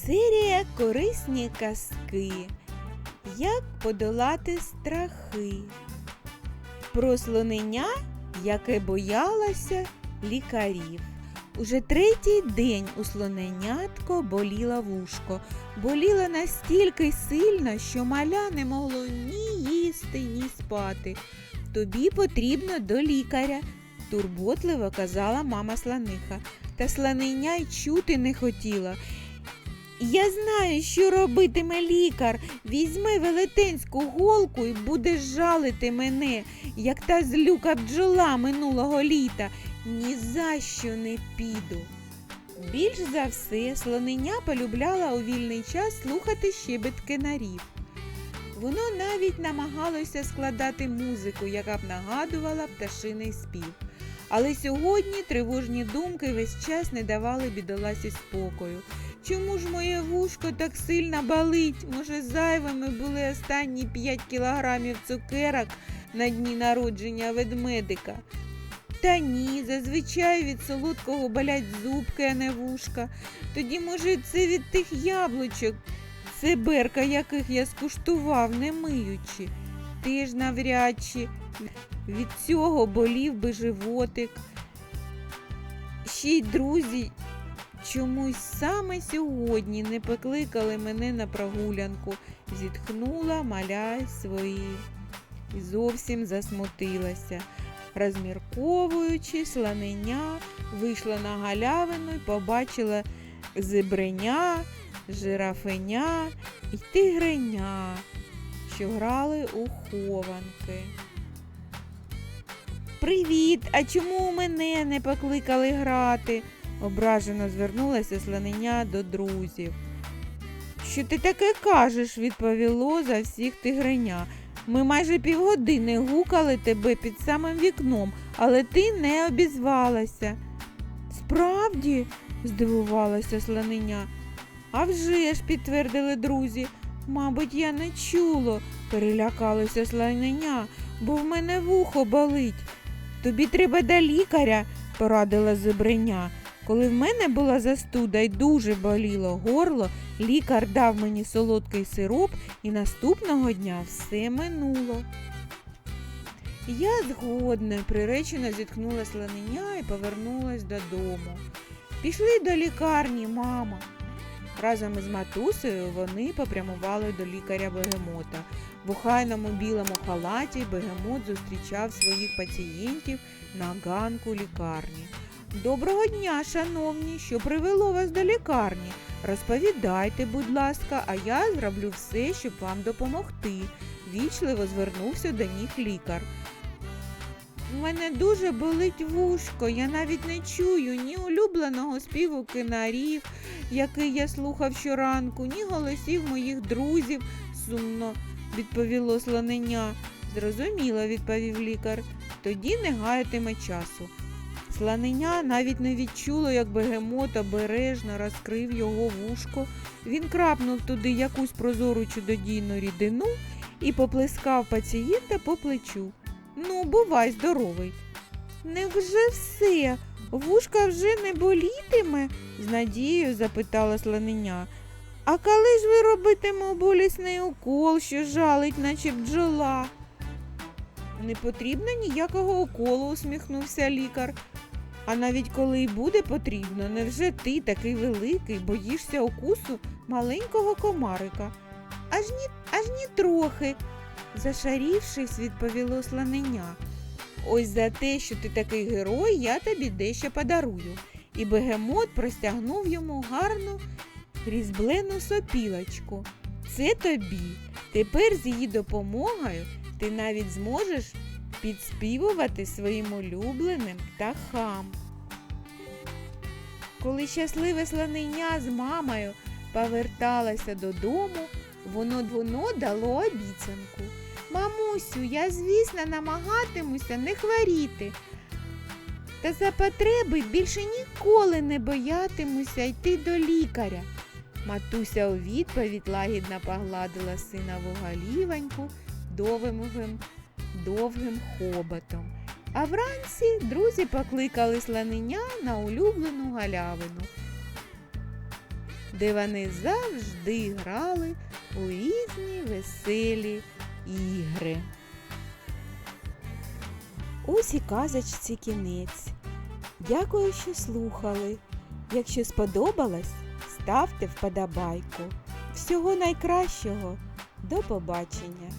Серія корисні казки. Як подолати страхи. Про слонення, яке боялося лікарів. Уже третій день у слоненятко боліла вушко. Боліла настільки сильно, що маля не могло ні їсти, ні спати. Тобі потрібно до лікаря, турботливо казала мама слониха. Та слонення й чути не хотіла. Я знаю, що робитиме лікар. Візьми велетенську голку і будеш жалити мене, як та злюка бджола минулого літа. Ні за що не піду. Більш за все, слонення полюбляла у вільний час слухати щебет кинарів. Воно навіть намагалося складати музику, яка б нагадувала пташиний спів. Але сьогодні тривожні думки весь час не давали бідоласі спокою. Чому ж моє вушко так сильно болить? Може, зайвими були останні 5 кілограмів цукерок на дні народження ведмедика? Та ні, зазвичай від солодкого болять зубки, а не вушка. Тоді, може, це від тих яблучок, циберка, яких я скуштував, не миючи. Теж навряд чи від цього болів би животик. Ще й друзі чомусь саме сьогодні не покликали мене на прогулянку, зітхнула маля свої і зовсім засмутилася. Розмірковуючи, слонення вийшла на галявину і побачила зебреня, жирафеня і тигреня, що грали у хованки. Привіт! А чому мене не покликали грати? Ображено звернулася слонення до друзів. Що ти таке кажеш? відповіло за всіх тигреня. Ми майже півгодини гукали тебе під самим вікном, але ти не обізвалася. Справді, здивувалася слонення. «А вже ж, підтвердили друзі. Мабуть, я не чуло, перелякалося слонення, бо в мене вухо болить. Тобі треба до лікаря, порадила зебреня. Коли в мене була застуда і дуже боліло горло, лікар дав мені солодкий сироп і наступного дня все минуло. Я згодна, приречено зіткнула слонення і повернулась додому. Пішли до лікарні, мама. Разом із матусею вони попрямували до лікаря бегемота. В охайному білому халаті бегемот зустрічав своїх пацієнтів на ганку лікарні. Доброго дня, шановні, що привело вас до лікарні. Розповідайте, будь ласка, а я зроблю все, щоб вам допомогти. Вічливо звернувся до них лікар. У мене дуже болить вушко, я навіть не чую ні улюбленого співу кинарів, який я слухав щоранку, ні голосів моїх друзів, сумно відповіло слонення. Зрозуміло, відповів лікар. Тоді не гаятиме часу. Слонення навіть не відчуло, як бегемот обережно розкрив його вушко. Він крапнув туди якусь прозору чудодійну рідину і поплескав пацієнта по плечу. Ну, бувай здоровий. Невже все? Вушка вже не болітиме? з надією запитала слонення. А коли ж ви робитиме болісний укол, що жалить, наче бджола? Не потрібно ніякого уколу, усміхнувся лікар. А навіть коли й буде потрібно, невже ти такий великий, боїшся укусу маленького комарика? Аж ні, аж ні трохи, зашарівшись, відповіло слонення. Ось за те, що ти такий герой, я тобі дещо подарую. І бегемот простягнув йому гарну різблену сопілочку. Це тобі. Тепер з її допомогою ти навіть зможеш підспівувати своїм улюбленим птахам. Коли щасливе слонення з мамою поверталася додому, воно воно дало обіцянку. Мамусю, я, звісно, намагатимуся не хворіти. Та за потреби більше ніколи не боятимуся йти до лікаря. Матуся у відповідь лагідно погладила синову голівоньку довгим, довгим хоботом. А вранці друзі покликали слонення на улюблену галявину, де вони завжди грали у різні веселі ігри. Ось і казочці кінець. Дякую, що слухали. Якщо сподобалось, ставте вподобайку. Всього найкращого. До побачення!